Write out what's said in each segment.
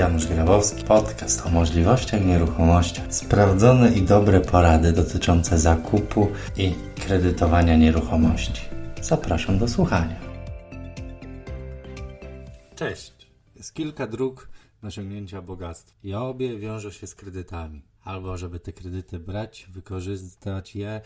Janusz Grabowski, podcast o możliwościach nieruchomości. Sprawdzone i dobre porady dotyczące zakupu i kredytowania nieruchomości. Zapraszam do słuchania. Cześć. Jest kilka dróg osiągnięcia bogactwa i obie wiążą się z kredytami. Albo żeby te kredyty brać, wykorzystać je,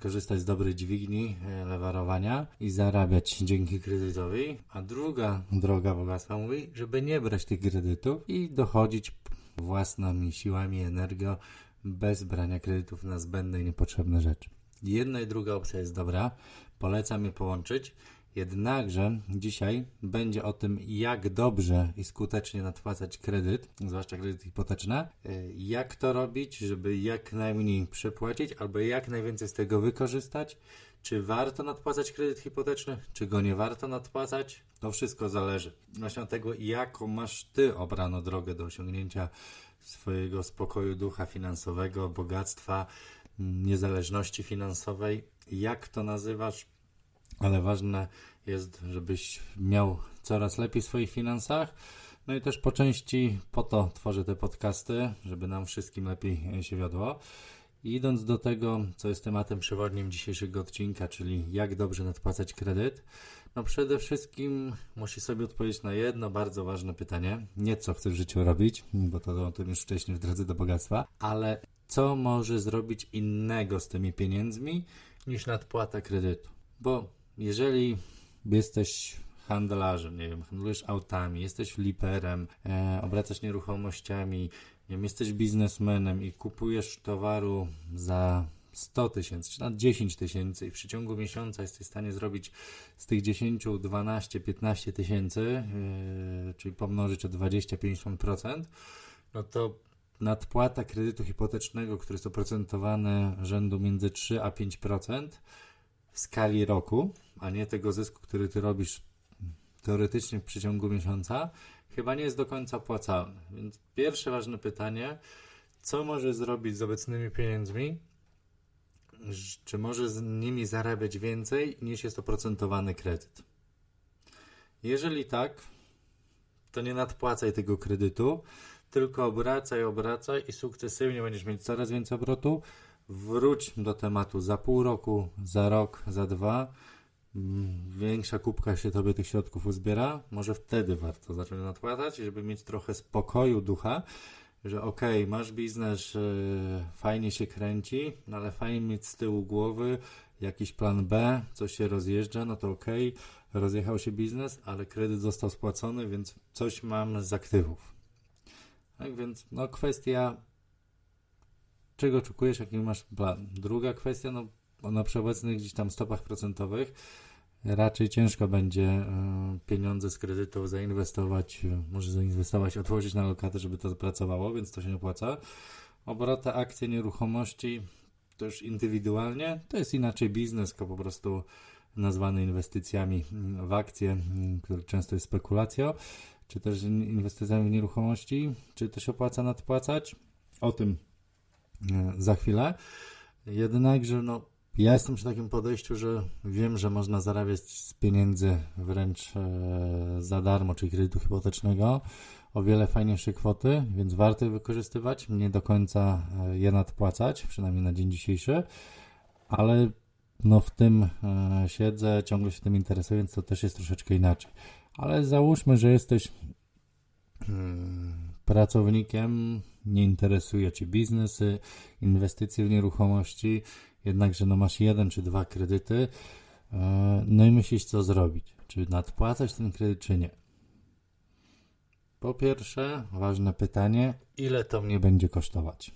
korzystać z dobrej dźwigni e, lewarowania i zarabiać dzięki kredytowi. A druga droga bogactwa mówi, żeby nie brać tych kredytów i dochodzić własnymi siłami, energią, bez brania kredytów na zbędne i niepotrzebne rzeczy. Jedna i druga opcja jest dobra. Polecam je połączyć. Jednakże dzisiaj będzie o tym, jak dobrze i skutecznie nadpłacać kredyt, zwłaszcza kredyt hipoteczny, y, jak to robić, żeby jak najmniej przepłacić albo jak najwięcej z tego wykorzystać, czy warto nadpłacać kredyt hipoteczny, czy go nie warto nadpłacać. To wszystko zależy właśnie od tego, jaką masz ty obraną drogę do osiągnięcia swojego spokoju ducha finansowego, bogactwa, mm, niezależności finansowej. Jak to nazywasz? Ale ważne jest, żebyś miał coraz lepiej w swoich finansach. No i też po części po to tworzę te podcasty, żeby nam wszystkim lepiej się wiodło. I idąc do tego, co jest tematem przewodnim dzisiejszego odcinka, czyli jak dobrze nadpłacać kredyt, no przede wszystkim musisz sobie odpowiedzieć na jedno bardzo ważne pytanie. Nie co chcesz w życiu robić, bo to o tym już wcześniej w drodze do bogactwa, ale co może zrobić innego z tymi pieniędzmi niż nadpłata kredytu. Bo jeżeli jesteś handlarzem, nie wiem, handlujesz autami, jesteś fliperem, e, obracasz nieruchomościami, nie wiem, jesteś biznesmenem i kupujesz towaru za 100 tysięcy, czy nawet 10 tysięcy i w przeciągu miesiąca jesteś w stanie zrobić z tych 10, 12, 15 tysięcy, yy, czyli pomnożyć o 20-50%, no to nadpłata kredytu hipotecznego, który jest oprocentowany rzędu między 3 a 5%, w skali roku, a nie tego zysku, który ty robisz teoretycznie w przeciągu miesiąca, chyba nie jest do końca opłacalny. Więc pierwsze ważne pytanie, co może zrobić z obecnymi pieniędzmi? Czy może z nimi zarabiać więcej niż jest oprocentowany kredyt? Jeżeli tak, to nie nadpłacaj tego kredytu, tylko obracaj, obracaj i sukcesywnie będziesz mieć coraz więcej obrotu, wróć do tematu za pół roku, za rok, za dwa. Mm, Większa kubka się tobie tych środków uzbiera, może wtedy warto zacząć nadpłacać, żeby mieć trochę spokoju ducha, że okej, okay, masz biznes, fajnie się kręci, no ale fajnie mieć z tyłu głowy jakiś plan B, coś się rozjeżdża, no to okej, okay, rozjechał się biznes, ale kredyt został spłacony, więc coś mam z aktywów. Tak więc, no kwestia czego oczekujesz, jaki masz plan. Druga kwestia, no na obecnych gdzieś tam stopach procentowych raczej ciężko będzie y, pieniądze z kredytów zainwestować, y, może zainwestować, otworzyć na lokatę, żeby to pracowało, więc to się nie opłaca. Obroty akcje, nieruchomości to już indywidualnie, to jest inaczej biznes, tylko po prostu nazwany inwestycjami w akcje, które często jest spekulacją, czy też inwestycjami w nieruchomości, czy to się opłaca nadpłacać. O tym E, za chwilę. Jednakże, no, ja jestem przy takim podejściu, że wiem, że można zarabiać z pieniędzy wręcz e, za darmo, czyli kredytu hipotecznego, o wiele fajniejsze kwoty, więc warto je wykorzystywać. Nie do końca e, je nadpłacać, przynajmniej na dzień dzisiejszy, ale no w tym e, siedzę, ciągle się tym interesuję, więc to też jest troszeczkę inaczej. Ale załóżmy, że jesteś hmm, pracownikiem nie interesuje Cię biznesy, inwestycje w nieruchomości, jednakże no masz jeden czy dwa kredyty, e, no i myślisz co zrobić, czy nadpłacać ten kredyt, czy nie. Po pierwsze, ważne pytanie, ile to mnie będzie kosztować?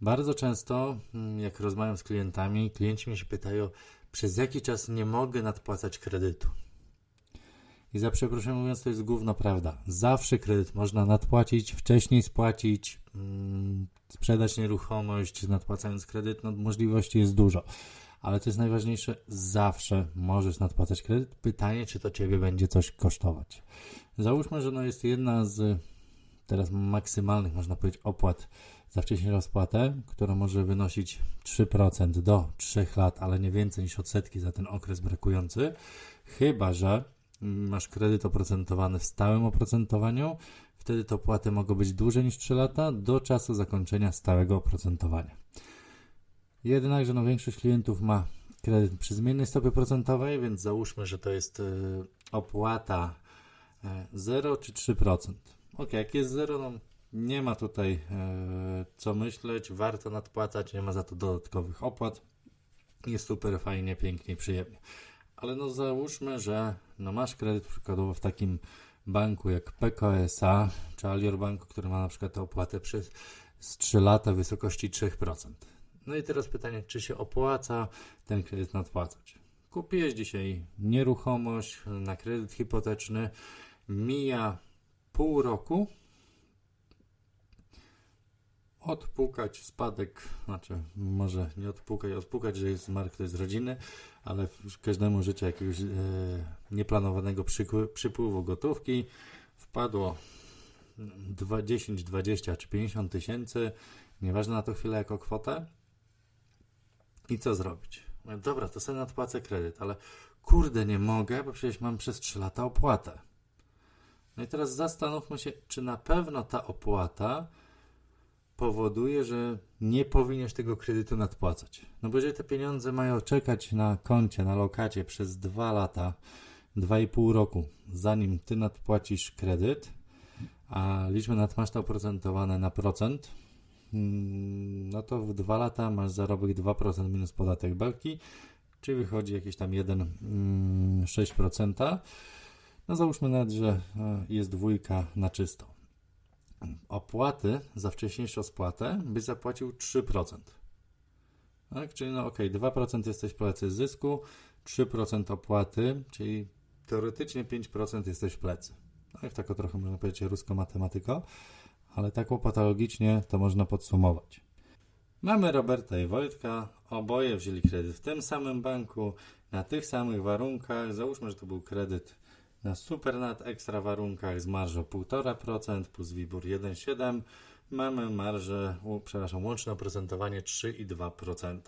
Bardzo często, mm, jak rozmawiam z klientami, klienci mnie się pytają, przez jaki czas nie mogę nadpłacać kredytu. I za przeproszeniem mówiąc, to jest główna prawda. Zawsze kredyt można nadpłacić, wcześniej spłacić, mm, sprzedać nieruchomość, nadpłacając kredyt. No, możliwości jest dużo. Ale co jest najważniejsze, zawsze możesz nadpłacać kredyt. Pytanie, czy to ciebie będzie coś kosztować. Załóżmy, że no jest jedna z teraz maksymalnych, można powiedzieć, opłat za wcześniejszą spłatę, która może wynosić 3% do 3 lat, ale nie więcej niż odsetki za ten okres brakujący. Chyba, że masz kredyt oprocentowany w stałym oprocentowaniu, Wtedy te opłaty mogą być dłużej niż 3 lata do czasu zakończenia stałego oprocentowania. Jednakże no, większość klientów ma kredyt przy zmiennej stopie procentowej, więc załóżmy, że to jest y, opłata y, 0 czy 3%. Ok, jak jest 0, no nie ma tutaj y, co myśleć, warto nadpłacać, nie ma za to dodatkowych opłat. Jest super fajnie, pięknie, przyjemnie. Ale no załóżmy, że no masz kredyt przykładowo w takim banku jak PKSA czy Alior Banku, który ma na przykład tę opłatę przez z 3 lata w wysokości 3%. No i teraz pytanie, czy się opłaca ten kredyt nadpłacać? Kupiłeś dzisiaj nieruchomość na kredyt hipoteczny, mija pół roku, odpukać spadek, znaczy może nie odpukać, odpukać, że jest zmarł ktoś z rodziny, ale każdemu życia jakiegoś e, nieplanowanego przypływu gotówki wpadło 2, 10, 20 czy 50 tysięcy, nieważne na to chwilę jako kwotę. I co zrobić? Mówię, dobra, to sobie nadpłacę kredyt, ale kurde, nie mogę, bo przecież mam przez 3 lata opłatę. No i teraz zastanówmy się, czy na pewno ta opłata powoduje, że nie powinieneś tego kredytu nadpłacać. No bo jeżeli te pieniądze mają czekać na koncie, na lokacie przez 2 lata, 2,5 roku, zanim ty nadpłacisz kredyt, a liczby nadmasz oprocentowane na procent, mm, no to w 2 lata masz zarobek 2% minus podatek belki, czyli wychodzi jakieś tam 1,6%. No załóżmy nawet, że e, jest dwójka na czysto. Opłaty za wcześniejszą spłatę byś zapłacił 3%. Tak? Czyli no ok, 2% jesteś plecy zysku, 3% opłaty, czyli teoretycznie 5% jesteś plecy. Tak, tak o trochę można powiedzieć rusko matematyko, ale tak patologicznie to można podsumować. Mamy Roberta i Wojtka, oboje wzięli kredyt w tym samym banku, na tych samych warunkach. Załóżmy, że to był kredyt na super nad ekstra warunkach z marżą 1,5% plus WIBOR 1,7. Mamy marżę, przepraszam, łączne oprocentowanie 3,2%.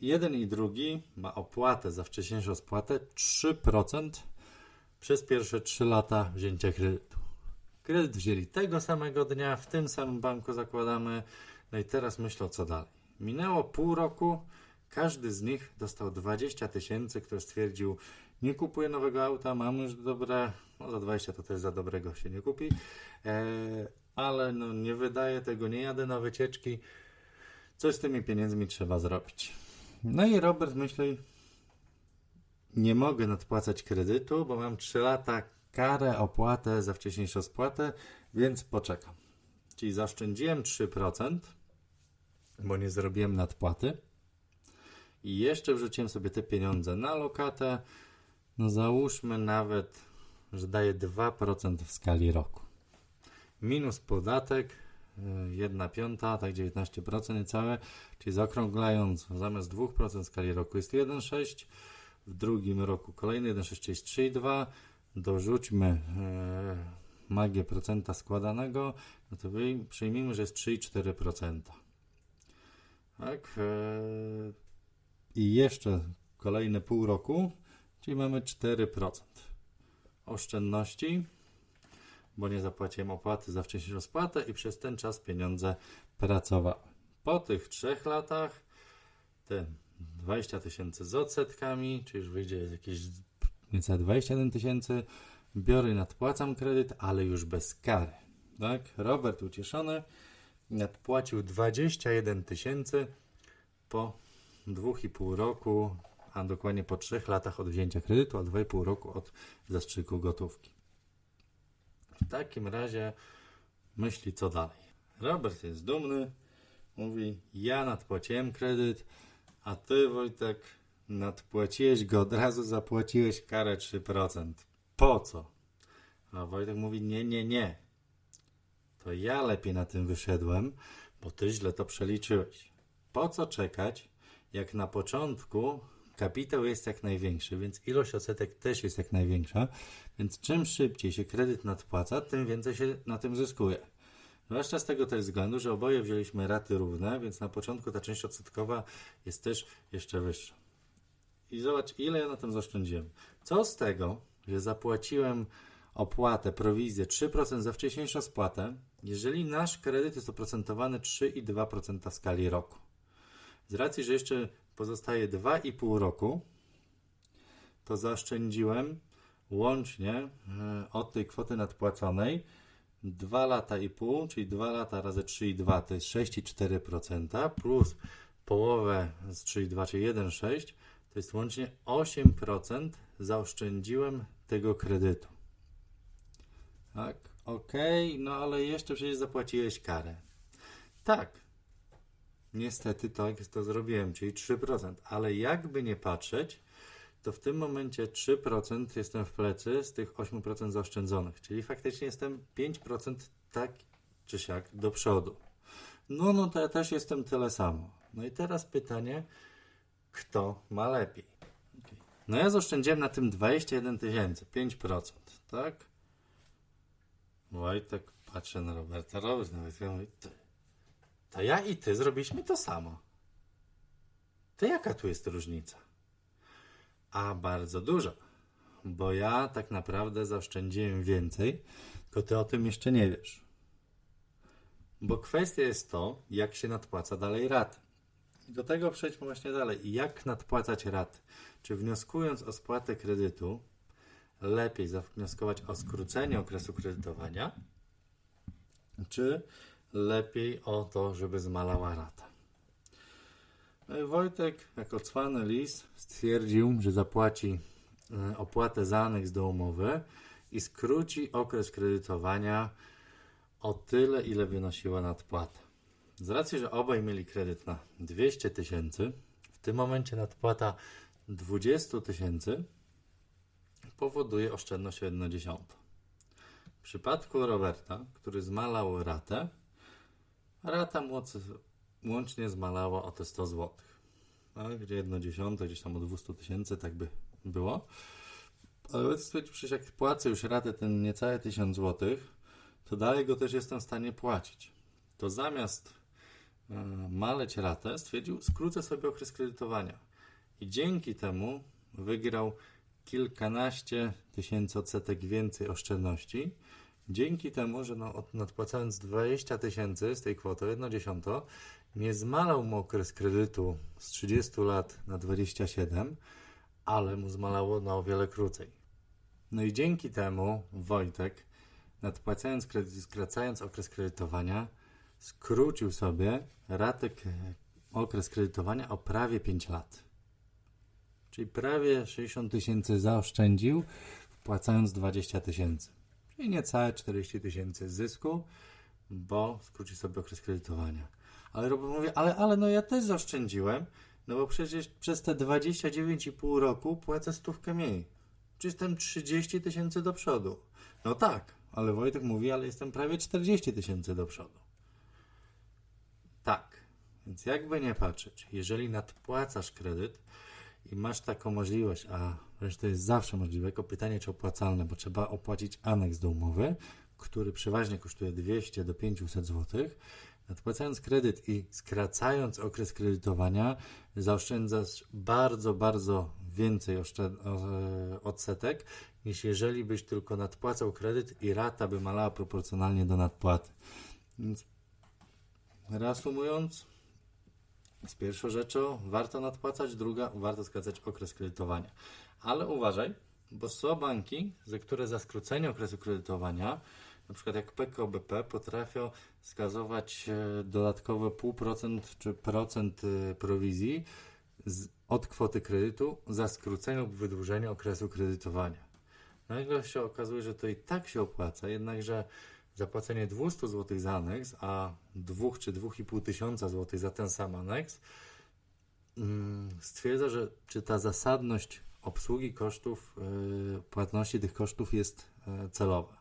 Jeden i drugi ma opłatę za wcześniejszą spłatę 3% przez pierwsze 3 lata wzięcia kredytu. Kredyt wzięli tego samego dnia, w tym samym banku zakładamy. No i teraz myślę, co dalej. Minęło pół roku, każdy z nich dostał 20 tysięcy, który stwierdził, nie kupuję nowego auta, mam już dobre, no za 20 to też za dobrego się nie kupi, e, ale no nie wydaję tego, nie jadę na wycieczki, coś z tymi pieniędzmi trzeba zrobić. No i Robert myśli, nie mogę nadpłacać kredytu, bo mam 3 lata karę, opłatę za wcześniejszą spłatę, więc poczekam. Czyli zaoszczędziłem 3%, bo nie zrobiłem nadpłaty. I jeszcze wrzuciłem sobie te pieniądze na lokatę. No załóżmy nawet, że daje 2% w skali roku. Minus podatek, 1 piąta, tak 19% niecałe, czyli zaokrąglając zamiast 2% w skali roku jest 1,6, w drugim roku kolejny 1,6 jest 3,2, dorzućmy e, magię procenta składanego, no to przyjmijmy, że jest 3,4%. Tak. E, I jeszcze kolejne pół roku, czyli mamy 4% oszczędności, bo nie zapłaciłem opłaty za wcześniejszą spłatę i przez ten czas pieniądze pracowały. Po tych trzech latach te 20 tysięcy z odsetkami, czyli już wyjdzie jakieś niecałe 21 tysięcy, biorę i nadpłacam kredyt, ale już bez kary. Tak? Robert ucieszony nadpłacił 21 tysięcy po 2,5 roku, a dokładnie po 3 latach od wzięcia kredytu, a 2,5 roku od zastrzyku gotówki. W takim razie myśli co dalej. Robert jest dumny, mówi: Ja nadpłaciłem kredyt, a ty, Wojtek, nadpłaciłeś go, od razu zapłaciłeś karę 3%. Po co? A Wojtek mówi: Nie, nie, nie. To ja lepiej na tym wyszedłem, bo ty źle to przeliczyłeś. Po co czekać, jak na początku kapitał jest jak największy, więc ilość odsetek też jest jak największa, więc czym szybciej się kredyt nadpłaca, tym więcej się na tym zyskuje. Zwłaszcza z tego też względu, że oboje wzięliśmy raty równe, więc na początku ta część odsetkowa jest też jeszcze wyższa. I zobacz, ile ja na tym zaoszczędziłem. Co z tego, że zapłaciłem opłatę, prowizję 3% za wcześniejszą spłatę, jeżeli nasz kredyt jest oprocentowany 3,2% w skali roku. Z racji, że jeszcze pozostaje 2,5 roku, to zaoszczędziłem łącznie e, od tej kwoty nadpłaconej 2 lata i pół, czyli 2 lata razy 3,2 to jest 6,4% plus połowę z 3,2, czyli 1,6 to jest łącznie 8% zaoszczędziłem tego kredytu. Tak, okej, no ale jeszcze przecież zapłaciłeś karę. Tak, niestety tak to zrobiłem, czyli 3%, ale jakby nie patrzeć, to w tym momencie 3% jestem w plecy z tych 8% zaoszczędzonych, czyli faktycznie jestem 5% tak czy siak do przodu. No, no to ja też jestem tyle samo. No i teraz pytanie, kto ma lepiej? No ja zaoszczędziłem na tym 21 tysięcy, 5%, tak? Wojtek patrzę na Roberta, Robert nawet ja mówię, to ja i ty zrobiliśmy to samo. To jaka tu jest różnica? A bardzo dużo, bo ja tak naprawdę zaoszczędziłem więcej, tylko ty o tym jeszcze nie wiesz. Bo kwestia jest to, jak się nadpłaca dalej raty. I do tego przejdźmy właśnie dalej. Jak nadpłacać raty? Czy wnioskując o spłatę kredytu, lepiej zawnioskować o skrócenie okresu kredytowania, czy lepiej o to, żeby zmalała rata? I Wojtek, jako cwany lis, stwierdził, że zapłaci e, opłatę za aneks do umowy i skróci okres kredytowania o tyle, ile wynosiła nadpłata. Z racji, że obaj mieli kredyt na 200 tysięcy, w tym momencie nadpłata 20 tysięcy powoduje oszczędność o 1,1. W przypadku Roberta, który zmalał ratę, rata mu oc- łącznie zmalała o te 100 zł. Tak, gdzie 1,1 gdzieś tam o 200 tysięcy, tak by było. Ale przecież jak płacę już ratę ten niecałe 1000 zł, to dalej go też jestem w stanie płacić. To zamiast e, maleć ratę, stwierdził, skrócę sobie okres kredytowania. I dzięki temu wygrał kilkanaście tysięcy odsetek więcej oszczędności. Dzięki temu, że no, nadpłacając 20 tysięcy z tej kwoty, 1 dziesiąto, nie zmalał mu okres kredytu z 30 lat na 27, ale mu zmalało na o wiele krócej. No i dzięki temu Wojtek, nadpłacając kredyt, skracając okres kredytowania, skrócił sobie ratek, okres kredytowania o prawie 5 lat. Czyli prawie 60 tysięcy zaoszczędził, wpłacając 20 tysięcy. Czyli niecałe 40 tysięcy zysku, bo skróci sobie okres kredytowania. Ale Robert mówi, ale, ale no ja też zaoszczędziłem, no bo przecież przez te 29,5 roku płacę stówkę mniej. Czy jestem 30 tysięcy do przodu? No tak, ale Wojtek mówi, ale jestem prawie 40 tysięcy do przodu. Tak, więc jakby nie patrzeć, jeżeli nadpłacasz kredyt i masz taką możliwość, a wręcz to jest zawsze możliwe, tylko pytanie czy opłacalne, bo trzeba opłacić aneks do umowy, który przeważnie kosztuje 200 do 500 zł. Nadpłacając kredyt i skracając okres kredytowania, zaoszczędzasz bardzo, bardzo więcej o- odsetek, niż jeżeli byś tylko nadpłacał kredyt i rata by malała proporcjonalnie do nadpłaty. Więc reasumując, z pierwszą rzeczą warto nadpłacać, druga warto skracać okres kredytowania. Ale uważaj, bo są banki, za które za skrócenie okresu kredytowania, na przykład jak PKO BP, potrafią wskazywać e, dodatkowe 0,5% czy procent e, prowizji z, od kwoty kredytu za skrócenie lub wydłużenie okresu kredytowania. Nagle się okazuje, że to i tak się opłaca, jednakże zapłacenie 200 zł za aneks, a 2 czy 2,5 tysiąca złotych za ten sam aneks, mm, stwierdza, że czy ta zasadność obsługi kosztów, yy, płatności tych kosztów jest yy, celowa.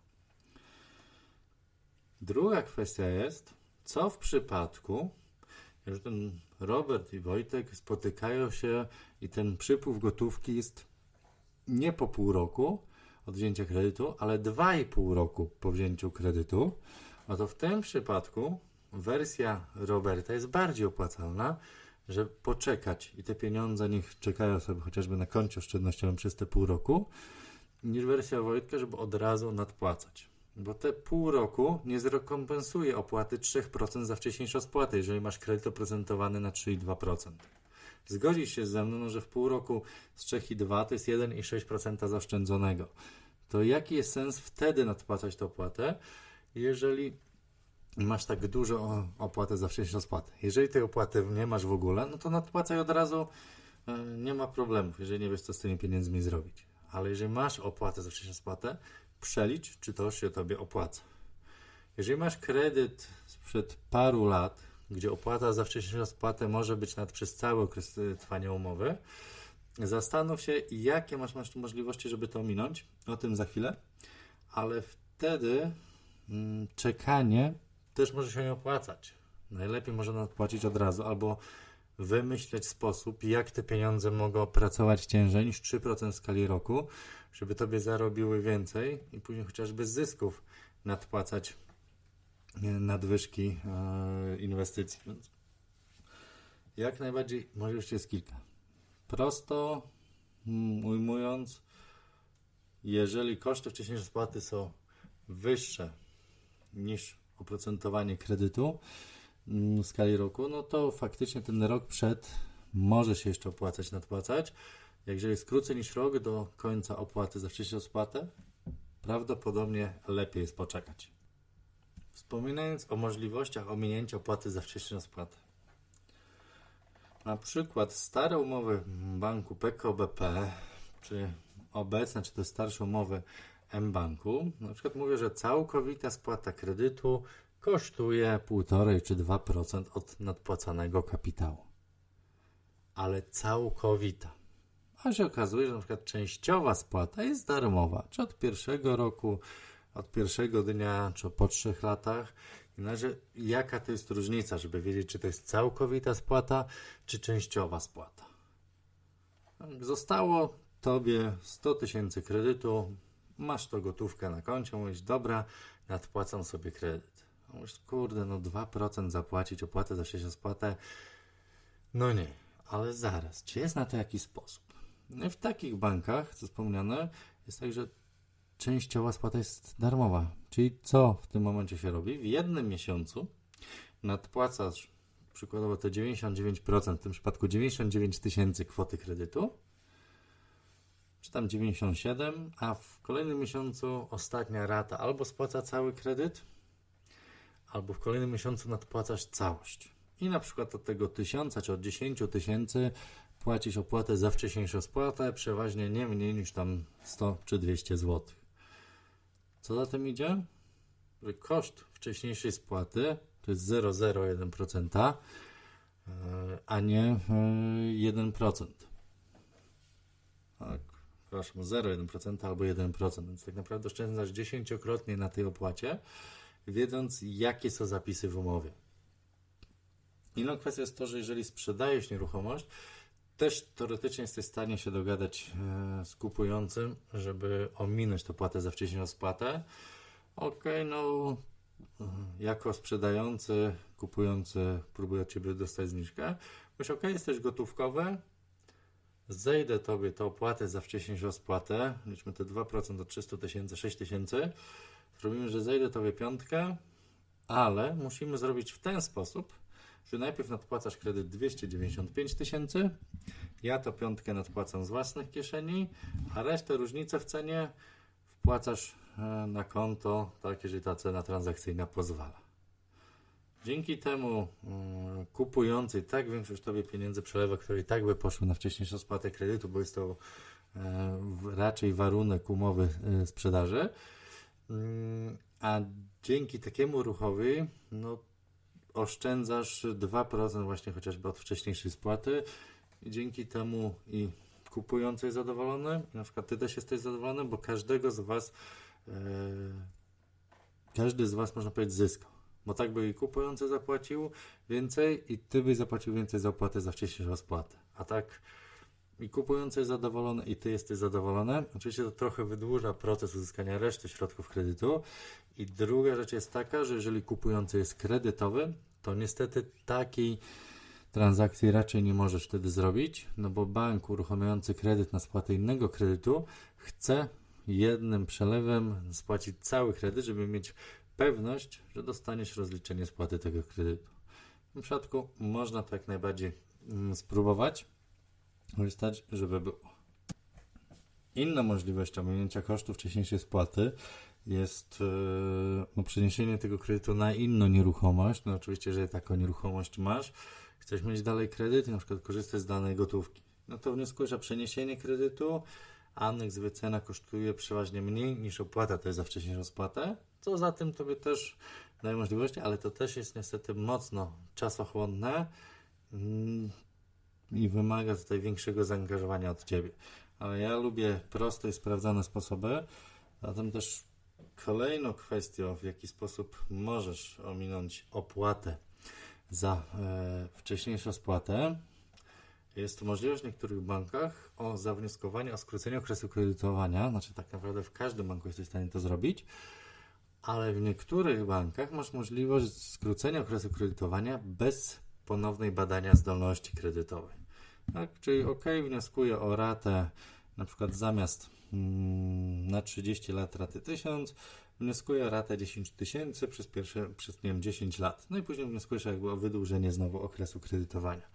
Druga kwestia jest, co w przypadku, że ten Robert i Wojtek spotykają się i ten przypływ gotówki jest nie po pół roku od wzięcia kredytu, ale 2,5 roku po wzięciu kredytu, no to w tym przypadku wersja Roberta jest bardziej opłacalna, że poczekać i te pieniądze niech czekają sobie chociażby na koncie oszczędnościowym przez te pół roku niż wersja Wojtka, żeby od razu nadpłacać. Bo te pół roku nie zrekompensuje opłaty 3% za wcześniejszą spłatę, jeżeli masz kredyt oprocentowany na 3,2%. Zgodzisz się ze mną, że w pół roku z 3,2 to jest 1,6% zaoszczędzonego. To jaki jest sens wtedy nadpłacać tę opłatę, jeżeli masz tak dużo opłatę za wcześniejszą spłatę? Jeżeli tej opłaty nie masz w ogóle, no to nadpłacaj od razu, e, nie ma problemów, jeżeli nie wiesz, co z tymi pieniędzmi zrobić. Ale jeżeli masz opłatę za wcześniejszą spłatę, przelicz, czy to się tobie opłaca. Jeżeli masz kredyt sprzed paru lat, gdzie opłata za wcześniejszą spłatę może być nawet przez cały okres y, trwania umowy, zastanów się, jakie masz, masz możliwości, żeby to ominąć. O tym za chwilę. Ale wtedy mm, czekanie też może się nie opłacać. Najlepiej można nadpłacić od razu albo wymyśleć sposób, jak te pieniądze mogą pracować ciężej niż 3% w skali roku, żeby tobie zarobiły więcej i później chociażby z zysków nadpłacać e, nadwyżki e, inwestycji. Więc jak najbardziej możliwości jest kilka. Prosto ujmując, jeżeli koszty wcześniejszej spłaty są wyższe niż oprocentowanie kredytu mm, w skali roku, no to faktycznie ten rok przed może się jeszcze opłacać, nadpłacać. Jeżeli jest krócej niż rok do końca opłaty za wcześniejszą spłatę, prawdopodobnie lepiej jest poczekać. Wspominając o możliwościach ominięcia opłaty za wcześniejszą spłatę. Na przykład stare umowy banku PKO czy obecne, czy te starsze umowy M-Banku, na przykład mówię, że całkowita spłata kredytu kosztuje 1,5 czy 2% od nadpłacanego kapitału. Ale całkowita. A się okazuje, że na przykład częściowa spłata jest darmowa, czy od pierwszego roku, od pierwszego dnia, czy po trzech latach. Należy, jaka to jest różnica, żeby wiedzieć, czy to jest całkowita spłata, czy częściowa spłata. Zostało tobie 100 tysięcy kredytu, masz to gotówkę na koncie, mówisz, dobra, nadpłacam sobie kredyt. A Mówisz, kurde, no 2% zapłacić opłatę za wcześniejszą spłatę. No nie, ale zaraz, czy jest na to jakiś sposób? No i w takich bankach, co wspomniane, jest tak, że częściowa spłata jest darmowa. Czyli co w tym momencie się robi? W jednym miesiącu nadpłacasz przykładowo to 99%, w tym przypadku 99 tysięcy kwoty kredytu, czy tam 97, a w kolejnym miesiącu ostatnia rata albo spłaca cały kredyt, albo w kolejnym miesiącu nadpłacasz całość. I na przykład od tego tysiąca czy od 10 tysięcy płacisz opłatę za wcześniejszą spłatę, przeważnie nie mniej niż tam 100 czy 200 zł. Co za tym idzie? Że koszt wcześniejszej spłaty to jest 0,01%, e, a nie e, 1%. Tak, przepraszam, 0,1% albo 1%, więc tak naprawdę oszczędzasz dziesięciokrotnie na tej opłacie, wiedząc jakie są zapisy w umowie. Inną kwestią jest to, że jeżeli sprzedajesz nieruchomość, też teoretycznie jesteś w stanie się dogadać e, z kupującym, żeby ominąć tę płatę za wcześniejszą spłatę. Okej, no e, jako sprzedający, kupujący próbuje od Ciebie dostać zniżkę. Mówisz, ok, jesteś gotówkowy, zejdę Tobie tę opłatę za wcześniejszą spłatę, liczmy te 2% do 300 tysięcy, 6 tysięcy, zrobimy, że zejdę Tobie piątkę, ale musimy zrobić w ten sposób, że najpierw nadpłacasz kredyt 295 tysięcy, ja to piątkę nadpłacam z własnych kieszeni, a resztę różnicę w cenie wpłacasz e, na konto, tak, jeżeli ta cena transakcyjna pozwala. Dzięki temu mm, kupujący tak większość tobie pieniędzy przelewa, które i tak by poszły na wcześniejszą spłatę kredytu, bo jest to e, raczej warunek umowy e, sprzedaży. Mm, A dzięki takiemu ruchowi, no oszczędzasz 2% właśnie chociażby od wcześniejszej spłaty i dzięki temu i kupujący jest zadowolony, na przykład ty też jesteś zadowolony, bo każdego z was e, każdy z was można powiedzieć zyskał. Bo tak by i kupujący zapłacił więcej i ty byś zapłacił więcej za opłatę za wcześniejszą spłatę. A tak i kupujący jest zadowolony i ty jesteś zadowolony. Oczywiście to trochę wydłuża proces uzyskania reszty środków kredytu. I druga rzecz jest taka, że jeżeli kupujący jest kredytowy, to niestety takiej transakcji raczej nie możesz wtedy zrobić, no bo bank uruchamiający kredyt na spłatę innego kredytu chce jednym przelewem spłacić cały kredyt, żeby mieć pewność, że dostaniesz rozliczenie spłaty tego kredytu. W tym przypadku można to jak najbardziej mm, spróbować korzystać, żeby było. Inną możliwością ominięcia kosztów wcześniejszej spłaty jest e, no, przeniesienie tego kredytu na inną nieruchomość. No oczywiście, jeżeli taką nieruchomość masz, chcesz mieć dalej kredyt i na przykład korzystać z danej gotówki. No to wnioskujesz o przeniesienie kredytu, aneks wycena kosztuje przeważnie mniej niż opłata, to jest za wcześniejszą spłatę, co za tym tobie też daje możliwości, ale to też jest niestety mocno czasochłonne mm, i wymaga tutaj większego zaangażowania od ciebie. Ale ja lubię proste i sprawdzone sposoby, zatem też kolejną kwestią, w jaki sposób możesz ominąć opłatę za e, wcześniejszą spłatę, jest możliwość w niektórych bankach o zawnioskowanie o skrócenie okresu kredytowania. Znaczy, tak naprawdę w każdym banku jesteś w stanie to zrobić, ale w niektórych bankach masz możliwość skrócenia okresu kredytowania bez ponownej badania zdolności kredytowej. Tak? Czyli OK, wnioskuję o ratę, na przykład zamiast mm, na 30 lat raty 1000, wnioskuję ratę 10 tysięcy przez pierwsze, przez nie wiem, 10 lat. No i później wnioskujesz jakby o wydłużenie znowu okresu kredytowania.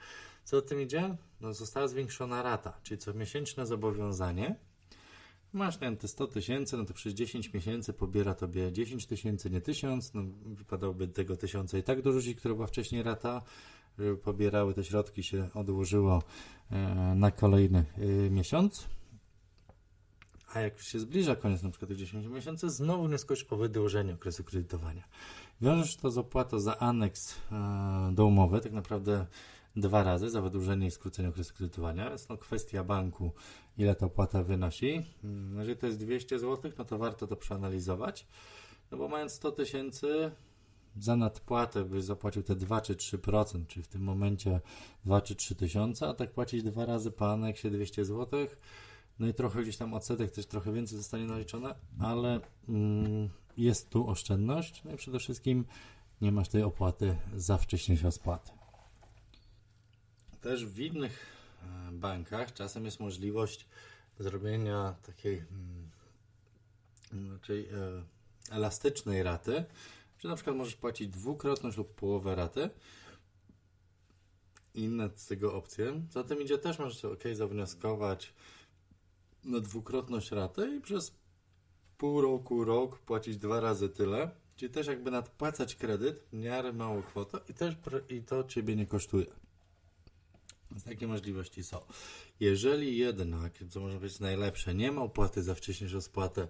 Co o tym idzie? No, została zwiększona rata, czyli co miesięczne zobowiązanie. Masz nie te 100 tysięcy, no to przez 10 miesięcy pobiera tobie 10 tysięcy, nie 1000. No, wypadałoby tego tysiąca i tak dorzucić, która była wcześniej rata, żeby pobierały te środki, się odłożyło e, na kolejny e, miesiąc. A jak już się zbliża koniec przykład tych 10 miesięcy, znowu wnioskujesz o wydłużenie okresu kredytowania. Wiążesz to z opłatą za aneks e, do umowy, tak naprawdę dwa razy za wydłużenie i skrócenie okresu kredytowania. Jest no kwestia banku, ile ta opłata wynosi. Mm, Jeżeli to jest 200 zł, no to warto to przeanalizować, no bo mając 100 tysięcy za nadpłatę byś zapłacił te 2 czy 3%, czyli w tym momencie 2 czy 3 tysiące, a tak płacić dwa razy po aneksie 200 zł, no i trochę gdzieś tam odsetek też trochę więcej zostanie naliczone, ale mm, jest tu oszczędność, no i przede wszystkim nie masz tej opłaty za wcześniejszą spłatę. Też w innych e, bankach czasem jest możliwość zrobienia takiej mm, raczej e, elastycznej raty, że na przykład możesz płacić dwukrotność lub połowę raty. Inne z tego opcje. Zatem idzie też możesz OK zawnioskować na dwukrotność raty i przez pół roku, rok płacić dwa razy tyle. Czyli też jakby nadpłacać kredyt w miarę małą kwotę i też i to ciebie nie kosztuje. Takie możliwości są. Jeżeli jednak, co można powiedzieć najlepsze, nie ma opłaty za wcześniejszą spłatę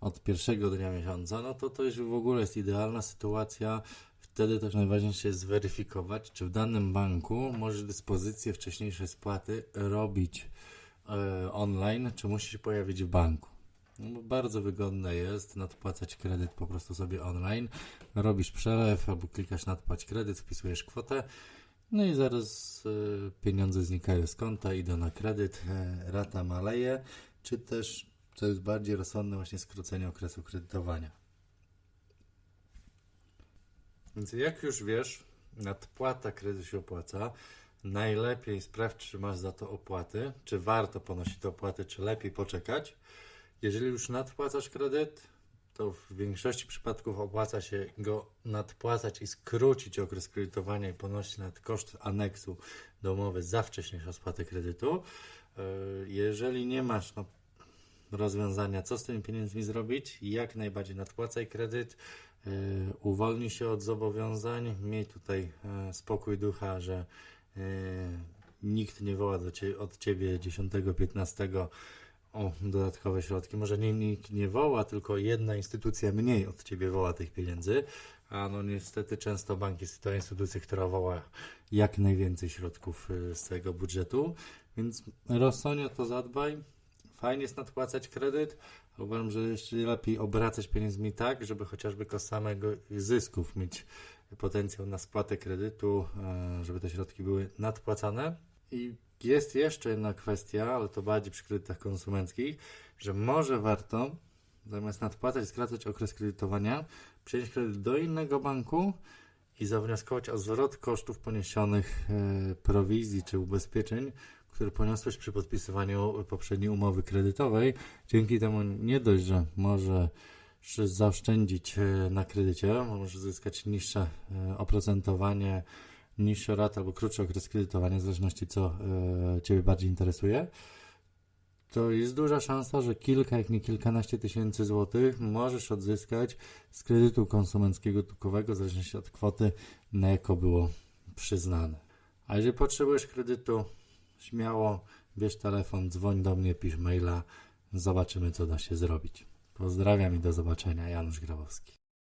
od pierwszego dnia miesiąca, no to to już w ogóle jest idealna sytuacja. Wtedy też najważniejsze jest zweryfikować, czy w danym banku możesz dyspozycję wcześniejszej spłaty robić e, online, czy musi się pojawić w banku. No bardzo wygodne jest nadpłacać kredyt po prostu sobie online. Robisz przelew albo klikasz nadpłać kredyt, wpisujesz kwotę. No i zaraz e, pieniądze znikają z konta, idą na kredyt, e, rata maleje, czy też, co jest bardziej rozsądne, właśnie skrócenie okresu kredytowania. Więc jak już wiesz, nadpłata kredytu się opłaca, najlepiej sprawdź, czy masz za to opłaty, czy warto ponosić te opłaty, czy lepiej poczekać. Jeżeli już nadpłacasz kredyt, to w większości przypadków opłaca się go nadpłacać i skrócić okres kredytowania i ponosić nawet koszt aneksu do umowy za wcześniejszą spłatę kredytu. Yy, Jeżeli nie masz no, rozwiązania, co z tymi pieniędzmi zrobić, jak najbardziej nadpłacaj kredyt, yy, uwolnij się od zobowiązań, miej tutaj yy, spokój ducha, że nikt nie woła do cie, od ciebie 10-15 o dodatkowe środki. Może nie, nikt nie woła, tylko jedna instytucja mniej od ciebie woła tych pieniędzy. A no niestety często bank jest to instytucja, która woła jak najwięcej środków y, z tego budżetu. Więc rozsądnie to zadbaj. Fajnie jest nadpłacać kredyt. Uważam, że jeszcze lepiej obracać pieniędzmi tak, żeby chociażby ko samego zysków mieć potencjał na spłatę kredytu, e, żeby te środki były nadpłacane. I jest jeszcze jedna kwestia, ale to bardziej przy kredytach konsumenckich, że może warto zamiast nadpłacać, skracać okres kredytowania, przenieść kredyt do innego banku i zawnioskować o zwrot kosztów poniesionych e, prowizji czy ubezpieczeń, który poniosłeś przy podpisywaniu poprzedniej umowy kredytowej. Dzięki temu nie dość, że możesz zaoszczędzić e, na kredycie, możesz zyskać niższe e, oprocentowanie, niższy rat albo krótszy okres kredytowania, w zależności co e, Ciebie bardziej interesuje to jest duża szansa, że kilka, jak nie kilkanaście tysięcy złotych możesz odzyskać z kredytu konsumenckiego tukowego, w zależności od kwoty, na jaką było przyznane. A jeżeli potrzebujesz kredytu, śmiało bierz telefon, dzwoń do mnie, pisz maila, zobaczymy co da się zrobić. Pozdrawiam i do zobaczenia, Janusz Grabowski.